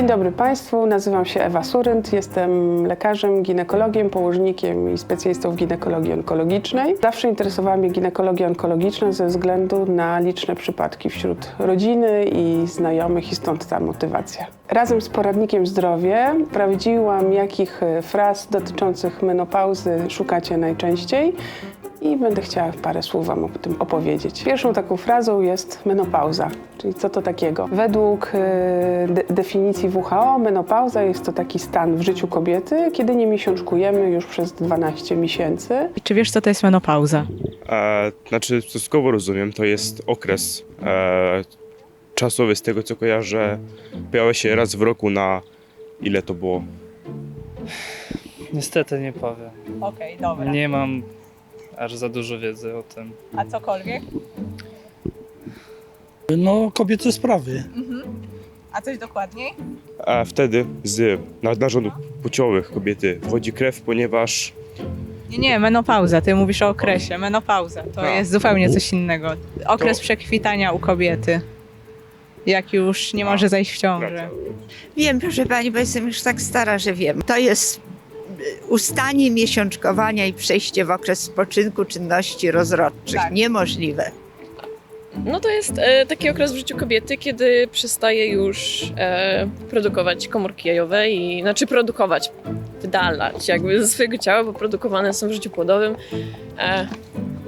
Dzień dobry Państwu, nazywam się Ewa Surynt, jestem lekarzem, ginekologiem, położnikiem i specjalistą w ginekologii onkologicznej. Zawsze interesowała mnie ginekologia onkologiczna ze względu na liczne przypadki wśród rodziny i znajomych i stąd ta motywacja. Razem z poradnikiem zdrowie sprawdziłam, jakich fraz dotyczących menopauzy szukacie najczęściej i będę chciała parę słów Wam o tym opowiedzieć. Pierwszą taką frazą jest menopauza, czyli co to takiego? Według e, de definicji WHO menopauza jest to taki stan w życiu kobiety, kiedy nie miesiączkujemy już przez 12 miesięcy. Czy wiesz, co to jest menopauza? E, znaczy, stosunkowo rozumiem, to jest okres e, czasowy, z tego co kojarzę, pojawia się raz w roku na ile to było? Niestety nie powiem. Okej, dobra. Nie mam aż za dużo wiedzy o tym. A cokolwiek? No, kobiece sprawy. A coś dokładniej? A wtedy z na- narządów płciowych kobiety wchodzi krew, ponieważ Nie, nie, menopauza. Ty mówisz o okresie. Menopauza to A. jest zupełnie coś innego. Okres To- przekwitania u kobiety. Jak już nie A, może zajść w ciążę. wraca. Wiem, proszę pani, bo jestem już tak stara, że wiem. To jest ustanie miesiączkowania i przejście w okres spoczynku czynności rozrodczych. Tak. Niemożliwe. No to jest e, taki okres w życiu kobiety, kiedy przestaje już e, produkować komórki jajowe i znaczy produkować, wydalać jakby ze swojego ciała, bo produkowane są w życiu płodowym. E,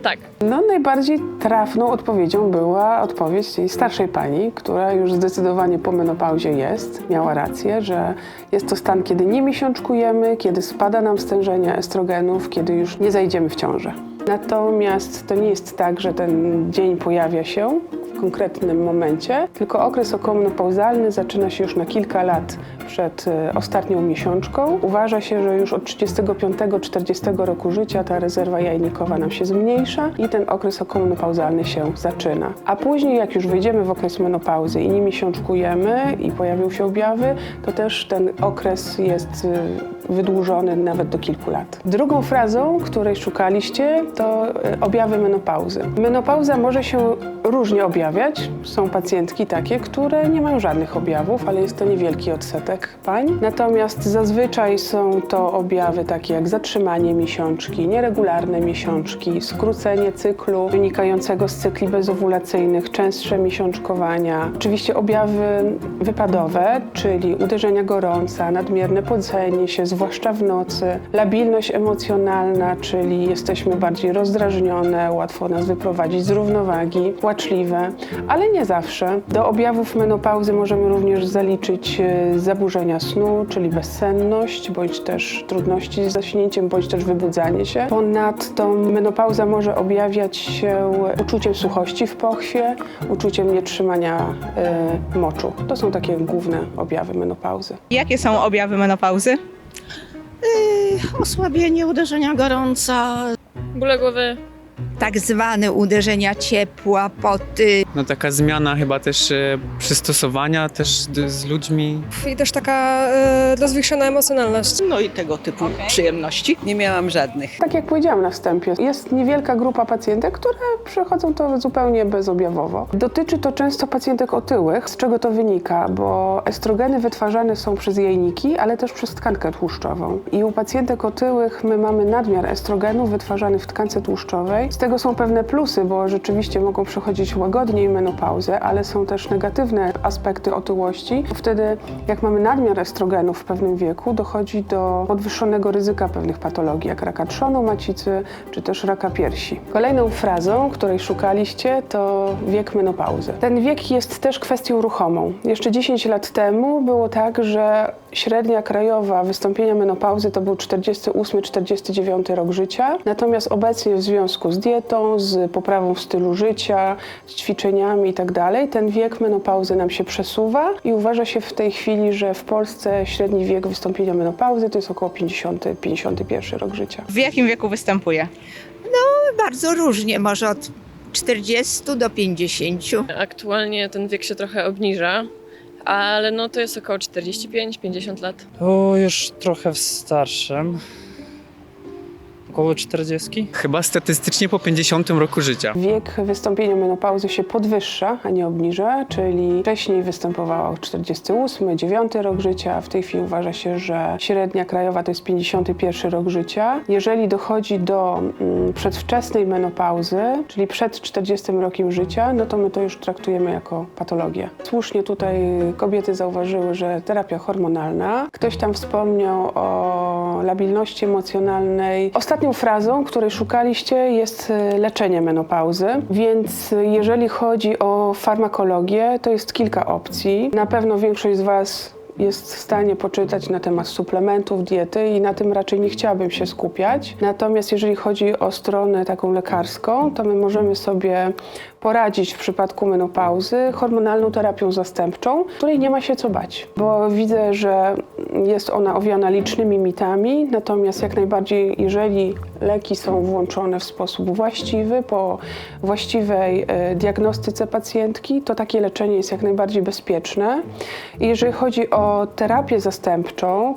tak, No, najbardziej trafną odpowiedzią była odpowiedź tej starszej pani, która już zdecydowanie po menopauzie jest. Miała rację, że jest to stan, kiedy nie miesiączkujemy, kiedy spada nam stężenie estrogenów, kiedy już nie zajdziemy w ciążę. Natomiast to nie jest tak, że ten dzień pojawia się konkretnym momencie, tylko okres okołmenopauzalny zaczyna się już na kilka lat przed e, ostatnią miesiączką. Uważa się, że już od 35-40 roku życia ta rezerwa jajnikowa nam się zmniejsza i ten okres okołmenopauzalny się zaczyna. A później, jak już wejdziemy w okres menopauzy i nie miesiączkujemy i pojawią się objawy, to też ten okres jest y, wydłużony nawet do kilku lat. Drugą frazą, której szukaliście, to y, objawy menopauzy. Menopauza może się różnie objawiać. Są pacjentki takie, które nie mają żadnych objawów, ale jest to niewielki odsetek pań. Natomiast zazwyczaj są to objawy takie jak zatrzymanie miesiączki, nieregularne miesiączki, skrócenie cyklu wynikającego z cykli bezowulacyjnych, częstsze miesiączkowania. Oczywiście objawy wypadowe, czyli uderzenia gorąca, nadmierne podzenie się, zwłaszcza w nocy, labilność emocjonalna, czyli jesteśmy bardziej rozdrażnione, łatwo nas wyprowadzić z równowagi, płaczliwe, ale nie zawsze. Do objawów menopauzy możemy również zaliczyć e, zaburzenia snu, czyli bezsenność, bądź też trudności z zaśnięciem, bądź też wybudzanie się. Ponadto menopauza może objawiać się uczuciem suchości w pochwie, uczuciem nietrzymania e, moczu. To są takie główne objawy menopauzy. Jakie są objawy menopauzy? osłabienie, uderzenia gorąca, bóle głowy, Tak zwane uderzenia ciepła, poty, No taka zmiana chyba też e, przystosowania też d- z ludźmi. I też taka e, rozwichrzona emocjonalność. no i tego typu przyjemności. Nie miałam żadnych. Tak jak powiedziałam na wstępie, jest niewielka grupa pacjentek, które przechodzą to zupełnie bezobjawowo. Dotyczy to często pacjentek otyłych. Z czego to wynika? Bo estrogeny wytwarzane są przez jajniki, ale też przez tkankę tłuszczową. I u pacjentek otyłych my mamy nadmiar estrogenów wytwarzanych w tkance tłuszczowej. Z tego są pewne plusy, bo rzeczywiście mogą przechodzić łagodniej menopauzę, ale są też negatywne aspekty otyłości. Wtedy, jak mamy nadmiar estrogenów w pewnym wieku, dochodzi do podwyższonego ryzyka pewnych patologii, jak raka trzonu macicy, czy też raka piersi. Kolejną frazą, której szukaliście, to wiek menopauzy. Ten wiek jest też kwestią ruchomą. Jeszcze 10 lat temu było tak, że średnia krajowa wystąpienia menopauzy to był 48-49 rok życia, natomiast obecnie w związku z dietą, z poprawą stylu życia, z ćwiczeniami itd., ten wiek menopauzy nam się przesuwa i uważa się w tej chwili, że w Polsce średni wiek wystąpienia menopauzy to jest około 50-51 rok życia. W jakim wieku występuje? bardzo różnie, może od 40 do 50. aktualnie ten wiek się trochę obniża, ale no to jest około 45-50 lat. O, już trochę w starszym. Około 40? Chyba statystycznie po 50 roku życia. Wiek wystąpienia menopauzy się podwyższa, a nie obniża, czyli wcześniej występowała 48, 9 rok życia, a w tej chwili uważa się, że średnia krajowa to jest 51 rok życia. Jeżeli dochodzi do mm, przedwczesnej menopauzy, czyli przed 40 rokiem życia, no to my to już traktujemy jako patologię. Słusznie tutaj kobiety zauważyły, że terapia hormonalna. Ktoś tam wspomniał o labilności emocjonalnej. Ostatnią frazą, której szukaliście, jest y, leczenie menopauzy, więc y, jeżeli chodzi o farmakologię, to jest kilka opcji. Na pewno większość z Was jest w stanie poczytać na temat suplementów, diety i na tym raczej nie chciałabym się skupiać. Natomiast jeżeli chodzi o stronę taką lekarską, to my możemy sobie poradzić w przypadku menopauzy hormonalną terapią zastępczą, której nie ma się co bać, bo widzę, że jest ona owiana licznymi mitami, natomiast jak najbardziej, jeżeli leki są włączone w sposób właściwy, po właściwej e, diagnostyce pacjentki, to takie leczenie jest jak najbardziej bezpieczne. Jeżeli chodzi o terapię zastępczą,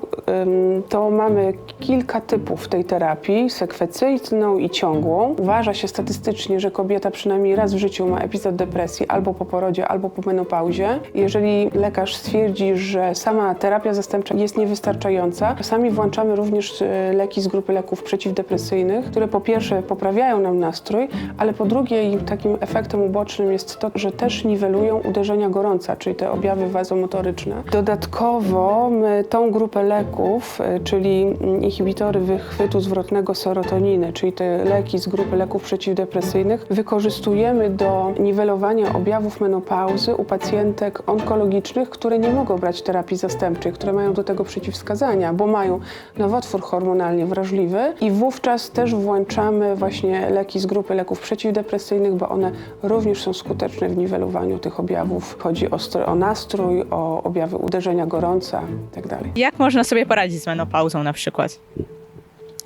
to mamy kilka typów tej terapii, sekwencyjną i ciągłą. Uważa się statystycznie, że kobieta przynajmniej raz w życiu ma epizod depresji albo po porodzie, albo po menopauzie. Jeżeli lekarz stwierdzi, że sama terapia zastępcza jest niewystarczająca, czasami włączamy również e, leki z grupy leków przeciwdepresyjnych, które po pierwsze poprawiają nam nastrój, ale po drugie takim efektem ubocznym jest to, że też niwelują uderzenia gorąca, czyli te objawy wazomotoryczne. Dodatkowo my tą grupę leków, y, czyli inhibitory wychwytu zwrotnego serotoniny, czyli te leki z grupy leków przeciwdepresyjnych, wykorzystujemy do niwelowania objawów menopauzy u pacjentek onkologicznych, które nie mogą brać terapii zastępczej, które mają do tego przeciwwskazania, bo mają nowotwór hormonalnie wrażliwy i wówczas też włączamy właśnie leki z grupy leków przeciwdepresyjnych, bo one również są skuteczne w niwelowaniu tych objawów. Chodzi o, o nastrój, o objawy uderzenia gorąca itd. Jak można sobie poradzić z menopauzą na przykład?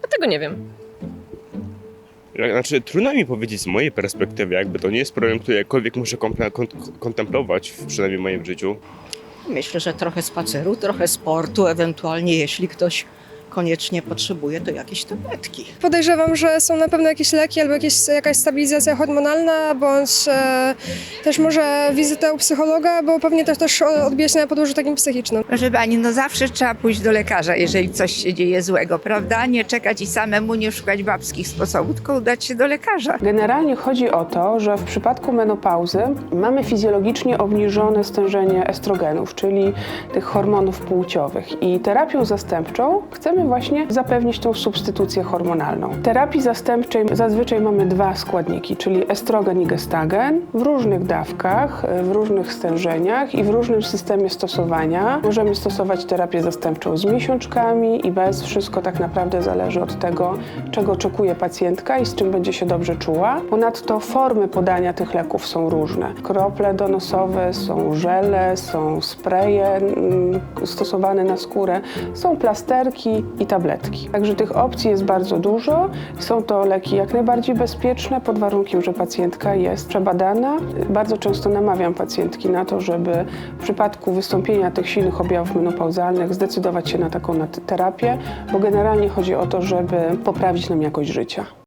A tego nie wiem. Znaczy, trudno mi powiedzieć z mojej perspektywy, jakby to nie jest problem, który jakkolwiek muszę kont- kontemplować, w- przynajmniej w moim życiu. Myślę, że trochę spaceru, trochę sportu, ewentualnie jeśli ktoś koniecznie potrzebuje, to jakieś tabletki. Podejrzewam, że są na pewno jakieś leki albo jakieś, jakaś stabilizacja hormonalna, bądź e, też może wizyta u psychologa, bo pewnie też, też odbija się na podłożu takim psychicznym. Proszę pani, no zawsze trzeba pójść do lekarza, jeżeli coś się dzieje złego, prawda? Nie czekać i samemu nie szukać babskich sposobów, tylko udać się do lekarza. Generalnie chodzi o to, że w przypadku menopauzy mamy fizjologicznie obniżone stężenie estrogenów, czyli tych hormonów płciowych. I terapią zastępczą chcemy właśnie zapewnić tą substytucję hormonalną. Terapii zastępczej zazwyczaj mamy dwa składniki, czyli estrogen i gestagen w różnych dawkach, w różnych stężeniach i w różnym systemie stosowania. Możemy stosować terapię zastępczą z miesiączkami i bez. Wszystko tak naprawdę zależy od tego, czego oczekuje pacjentka i z czym będzie się dobrze czuła. Ponadto formy podania tych leków są różne. Krople donosowe, są żele, są spreje mm, stosowane na skórę, są plasterki i tabletki. Także tych opcji jest bardzo dużo. Są to leki jak najbardziej bezpieczne pod warunkiem, że pacjentka jest przebadana. Bardzo często namawiam pacjentki na to, żeby w przypadku wystąpienia tych silnych objawów menopauzalnych zdecydować się na taką terapię, bo generalnie chodzi o to, żeby poprawić nam jakość życia.